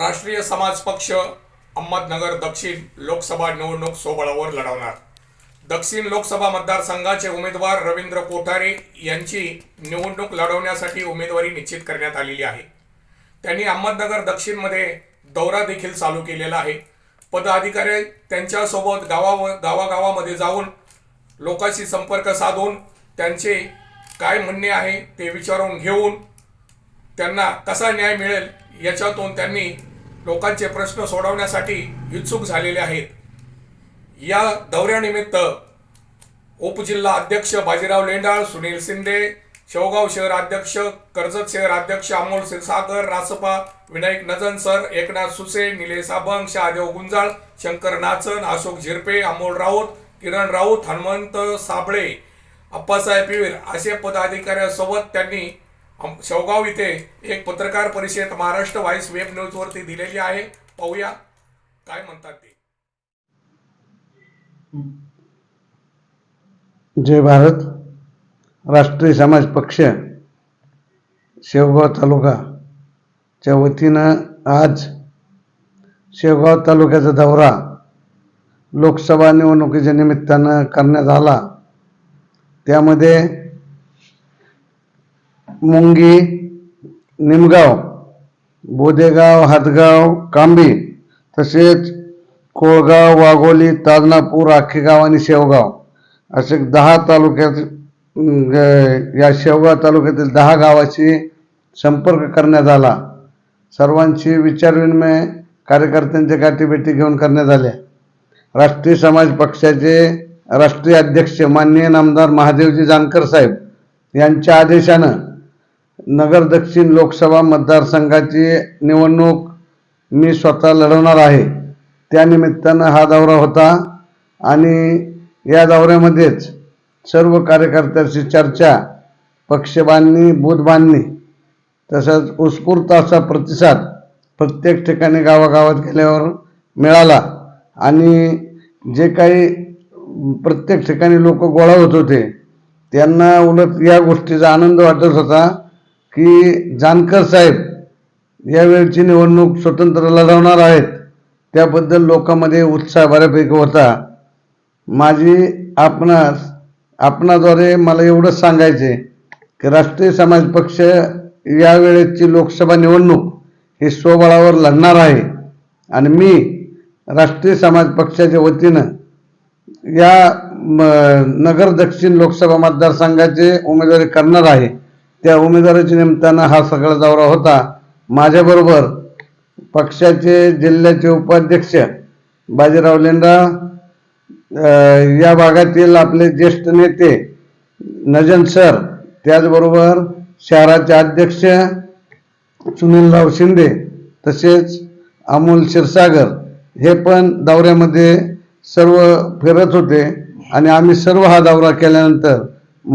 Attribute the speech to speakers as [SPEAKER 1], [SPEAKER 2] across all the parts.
[SPEAKER 1] राष्ट्रीय समाज पक्ष अहमदनगर दक्षिण लोकसभा निवडणूक सोबळावर लढवणार. दक्षिण लोकसभा मतदारसंघाचे उमेदवार रवींद्र कोठारे यांची निवडणूक लढवण्यासाठी उमेदवारी निश्चित करण्यात आलेली आहे. त्यांनी अहमदनगर दक्षिणमध्ये दौरा देखील चालू केलेला आहे. पदाधिकारी त्यांच्यासोबत गावाव गावागावामध्ये जाऊन लोकांशी संपर्क साधून त्यांचे काय म्हणणे आहे ते विचारून घेऊन त्यांना कसा न्याय मिळेल याच्यातून त्यांनी लोकांचे प्रश्न सोडवण्यासाठी इच्छुक झालेले आहेत. या दौऱ्यानिमित्त उपजिल्हा अध्यक्ष बाजीराव लेंडाळ सुनील शिंदे शेवगाव शहर अध्यक्ष कर्जत शहर अध्यक्ष अमोल क्षीरसागर रासपा विनायक नजन सर एकनाथ सुसे निलेश अभंग शहादेव गुंजाळ शंकर नाचन अशोक झिरपे अमोल राऊत किरण राऊत हनुमंत साबळे अप्पासाहेब पिवीर असे पदाधिकाऱ्यांसोबत त्यांनी शेवगाव इथे एक पत्रकार परिषद महाराष्ट्र व्हाईस वेब न्यूजवरती दिलेली आहे. पाहूया. काय म्हणतात ते?
[SPEAKER 2] जय भारत. राष्ट्रीय समाज पक्ष शेवगाव तालुकाच्या वतीनं आज शेवगाव तालुक्याचा दौरा लोकसभा निवडणुकीच्या निमित्तानं करण्यात आला. त्यामध्ये मुंगी निमगाव बोदेगाव हातगाव कांबी तसेच कोळगाव वाघोली ताजनापूर आखेगाव आणि शेवगाव. असे दहा तालुक्यात या शेवगाव तालुक्यातील दहा गावाशी संपर्क करण्यात आला. सर्वांची विचारविनिमय कार्यकर्त्यांच्या गाठीभेटी घेऊन करण्यात आल्या. राष्ट्रीय समाज पक्षाचे राष्ट्रीय अध्यक्ष माननीय नामदार महादेवजी जानकर साहेब यांच्या आदेशानं नगर दक्षिण लोकसभा मतदारसंघाची निवडणूक मी स्वतः लढवणार आहे. त्यानिमित्तानं हा दौरा होता आणि या दौऱ्यामध्येच सर्व कार्यकर्त्यांशी चर्चा पक्षबांधणी बूथबांधणी तसंच उत्स्फूर्त असा प्रतिसाद प्रत्येक ठिकाणी गावागावात गेल्यावर मिळाला आणि जे काही प्रत्येक ठिकाणी लोक गोळा होत होते त्यांना उलट या गोष्टीचा आनंद वाटत होता. की जानकर साहेब यावेळची निवडणूक स्वतंत्र लढवणार आहेत. त्याबद्दल लोकांमध्ये उत्साह बऱ्यापैकी होता. माझी आपणास आपणाद्वारे मला एवढंच सांगायचे की राष्ट्रीय समाज पक्ष यावेळेची लोकसभा निवडणूक ही स्वबळावर लढणार आहे. आणि मी राष्ट्रीय समाज पक्षाच्या वतीनं या म, नगर दक्षिण लोकसभा मतदारसंघाचे उमेदवारी करणार आहे. त्या उमेदवाराच्या निमित्तानं हा सगळा दौरा होता. माझ्याबरोबर पक्षाचे जिल्ह्याचे उपाध्यक्ष बाजीराव लेंडा या भागातील आपले ज्येष्ठ नेते नजन सर त्याचबरोबर शहराचे अध्यक्ष सुनीलराव शिंदे तसेच अमोल क्षीरसागर हे पण दौऱ्यामध्ये सर्व फिरत होते आणि आम्ही सर्व हा दौरा केल्यानंतर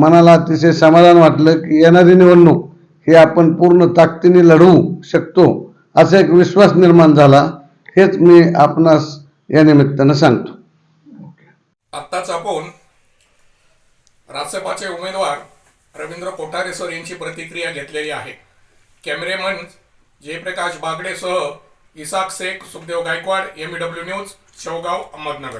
[SPEAKER 2] मनाला अतिशय समाधान वाटलं की येणारी निवडणूक हे आपण पूर्ण ताकदीने लढवू शकतो असा एक विश्वास निर्माण झाला हेच मी आपणास या निमित्तानं सांगतो.
[SPEAKER 1] आत्ताच आपण रासपाचे उमेदवार रवींद्र कोठारे सर यांची प्रतिक्रिया घेतलेली आहे. Cameraman Jayprakash बागडेसह Isak Shaikh Sukhdev Gaikwad M W news Shevgaon Ahmednagar.